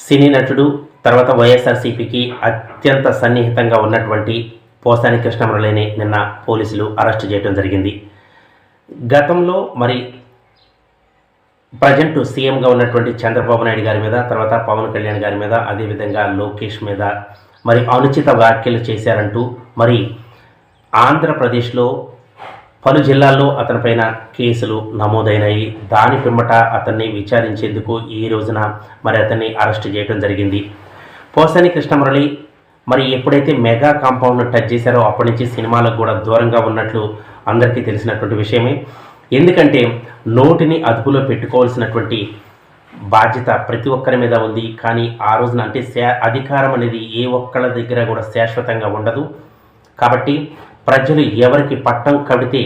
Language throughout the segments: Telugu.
సినీ నటుడు తర్వాత వైఎస్ఆర్సీపీకి అత్యంత సన్నిహితంగా ఉన్నటువంటి పోసాని కృష్ణమురళిని నిన్న పోలీసులు అరెస్ట్ చేయడం జరిగింది. గతంలో మరి ప్రజెంట్ సీఎంగా ఉన్నటువంటి చంద్రబాబు నాయుడు గారి మీద తర్వాత పవన్ కళ్యాణ్ గారి మీద అదేవిధంగా లోకేష్ మీద మరి అనుచిత వ్యాఖ్యలు చేశారంటూ మరి ఆంధ్రప్రదేశ్లో పలు జిల్లాల్లో అతనిపైన కేసులు నమోదైనాయి. దాని పిమ్మట అతన్ని విచారించేందుకు ఈ రోజున మరి అతన్ని అరెస్ట్ చేయడం జరిగింది. పోసాని కృష్ణమురళి మరి ఎప్పుడైతే మెగా కాంపౌండ్ను టచ్ చేశారో అప్పటి నుంచి సినిమాలకు కూడా దూరంగా ఉన్నట్లు అందరికీ తెలిసినటువంటి విషయమే. ఎందుకంటే నోటిని అదుపులో పెట్టుకోవాల్సినటువంటి బాధ్యత ప్రతి ఒక్కరి మీద ఉంది. కానీ ఆ రోజున అంటే శా అధికారం అనేది ఏ ఒక్కళ్ళ దగ్గర కూడా శాశ్వతంగా ఉండదు. కాబట్టి ప్రజలు ఎవరికి పట్టం కడితే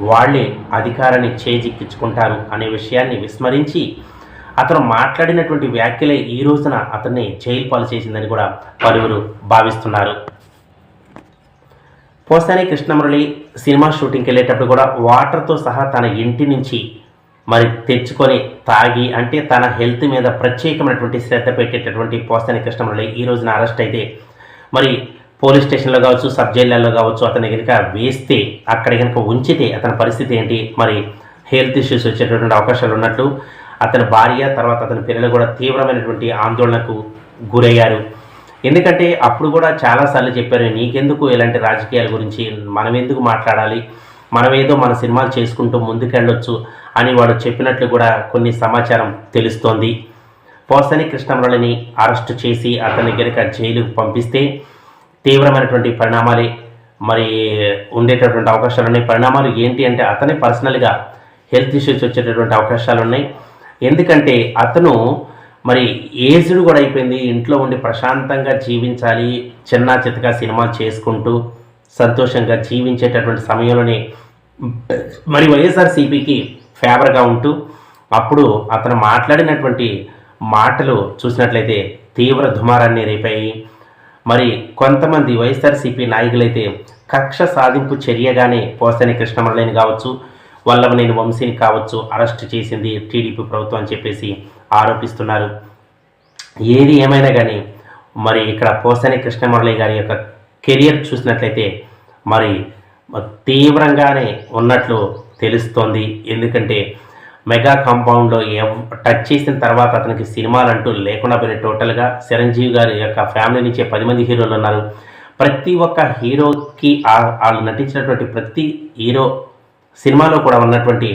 వాళ్ళే అధికారాన్ని చేజిక్కించుకుంటారు అనే విషయాన్ని విస్మరించి అతను మాట్లాడినటువంటి వ్యాఖ్యలే ఈ రోజున అతన్ని జైలు పాలు చేసిందని కూడా పలువురు భావిస్తున్నారు. పోసాని కృష్ణమురళి సినిమా షూటింగ్కి వెళ్ళేటప్పుడు కూడా వాటర్తో సహా తన ఇంటి నుంచి మరి తెచ్చుకొని తాగి అంటే తన హెల్త్ మీద ప్రత్యేకమైనటువంటి శ్రద్ధ పెట్టేటటువంటి పోసాని కృష్ణమురళి ఈ రోజున అరెస్ట్ అయితే మరి పోలీస్ స్టేషన్లో కావచ్చు సబ్ జైళ్ళల్లో కావచ్చు అతని కనుక వేస్తే అక్కడ కనుక ఉంచితే అతని పరిస్థితి ఏంటి? మరి హెల్త్ ఇష్యూస్ వచ్చేటటువంటి అవకాశాలు ఉన్నట్లు అతని భార్య తర్వాత అతని పిల్లలు కూడా తీవ్రమైనటువంటి ఆందోళనకు గురయ్యారు. ఎందుకంటే అప్పుడు కూడా చాలాసార్లు చెప్పారు నీకెందుకు ఇలాంటి రాజకీయాల గురించి? మనం ఎందుకు మాట్లాడాలి? మనం ఏదో మన సినిమాలు చేసుకుంటూ ముందుకెళ్ళొచ్చు అని వాడు చెప్పినట్లు కూడా కొన్ని సమాచారం తెలుస్తోంది. పోసని కృష్ణమురళిని అరెస్ట్ చేసి అతన్ని గనుక జైలుకు పంపిస్తే తీవ్రమైనటువంటి పరిణామాలే మరి ఉండేటటువంటి అవకాశాలు ఉన్నాయి పరిణామాలు ఏంటి అంటే అతనే పర్సనల్గా హెల్త్ ఇష్యూస్ వచ్చేటటువంటి అవకాశాలు ఉన్నాయి ఎందుకంటే అతను మరి ఏజ్డ్ కూడా అయిపోయింది. ఇంట్లో ఉండి ప్రశాంతంగా జీవించాలి చిన్న చితగా సినిమాలు చేసుకుంటూ సంతోషంగా జీవించేటటువంటి సమయంలోనే మరి వైఎస్ఆర్సీపీకి ఫేవర్గా ఉంటూ అప్పుడు అతను మాట్లాడినటువంటి మాటలు చూసినట్లయితే తీవ్ర దుమారాన్ని రేపాయి. మరి కొంతమంది వైఎస్ఆర్సీపీ నాయకులైతే కక్ష సాధింపు చర్యగానే పోసని కృష్ణమురళిని కావచ్చు వల్లభనేని వంశీని కావచ్చు అరెస్ట్ చేసింది టీడీపీ ప్రభుత్వం అని చెప్పేసి ఆరోపిస్తున్నారు. ఏది ఏమైనా కానీ మరి ఇక్కడ పోసని కృష్ణమురళి గారి యొక్క కెరియర్ చూసినట్లయితే మరి తీవ్రంగానే ఉన్నట్లు తెలుస్తోంది. ఎందుకంటే మెగా కాంపౌండ్లో ఎవ్ టచ్ చేసిన తర్వాత అతనికి సినిమాలు అంటూ లేకుండా పోయిన టోటల్గా చిరంజీవి గారి యొక్క ఫ్యామిలీ నుంచే పది మంది హీరోలు ఉన్నారు. ప్రతి ఒక్క హీరోకి వాళ్ళు నటించినటువంటి ప్రతి హీరో సినిమాలో కూడా ఉన్నటువంటి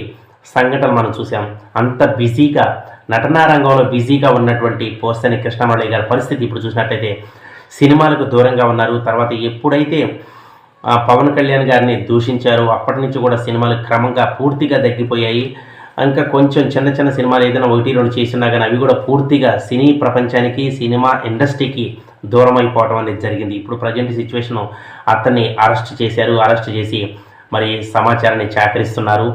సంఘటనలు మనం చూసాం. అంత బిజీగా నటనా రంగంలో బిజీగా ఉన్నటువంటి పోస్తని కృష్ణమురళి గారి పరిస్థితి ఇప్పుడు చూసినట్లయితే సినిమాలకు దూరంగా ఉన్నారు. తర్వాత ఎప్పుడైతే పవన్ కళ్యాణ్ గారిని దూషించారు అప్పటి నుంచి కూడా సినిమాలు క్రమంగా పూర్తిగా తగ్గిపోయాయి. ఇంకా కొంచెం చిన్న చిన్న సినిమాలు ఏదైనా ఒకటి రెండు చేసినా కానీ అవి కూడా పూర్తిగా సినీ ప్రపంచానికి సినిమా ఇండస్ట్రీకి దూరం అయిపోవడం అనేది జరిగింది. ఇప్పుడు ప్రజెంట్ సిచ్యువేషను అతన్ని అరెస్ట్ చేశారు. అరెస్ట్ చేసి మరి సమాచారాన్ని చాకరిస్తున్నారు.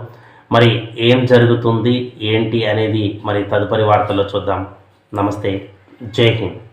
మరి ఏం జరుగుతుంది ఏంటి అనేది మరి తదుపరి వార్తల్లో చూద్దాం. నమస్తే. జై హింద్.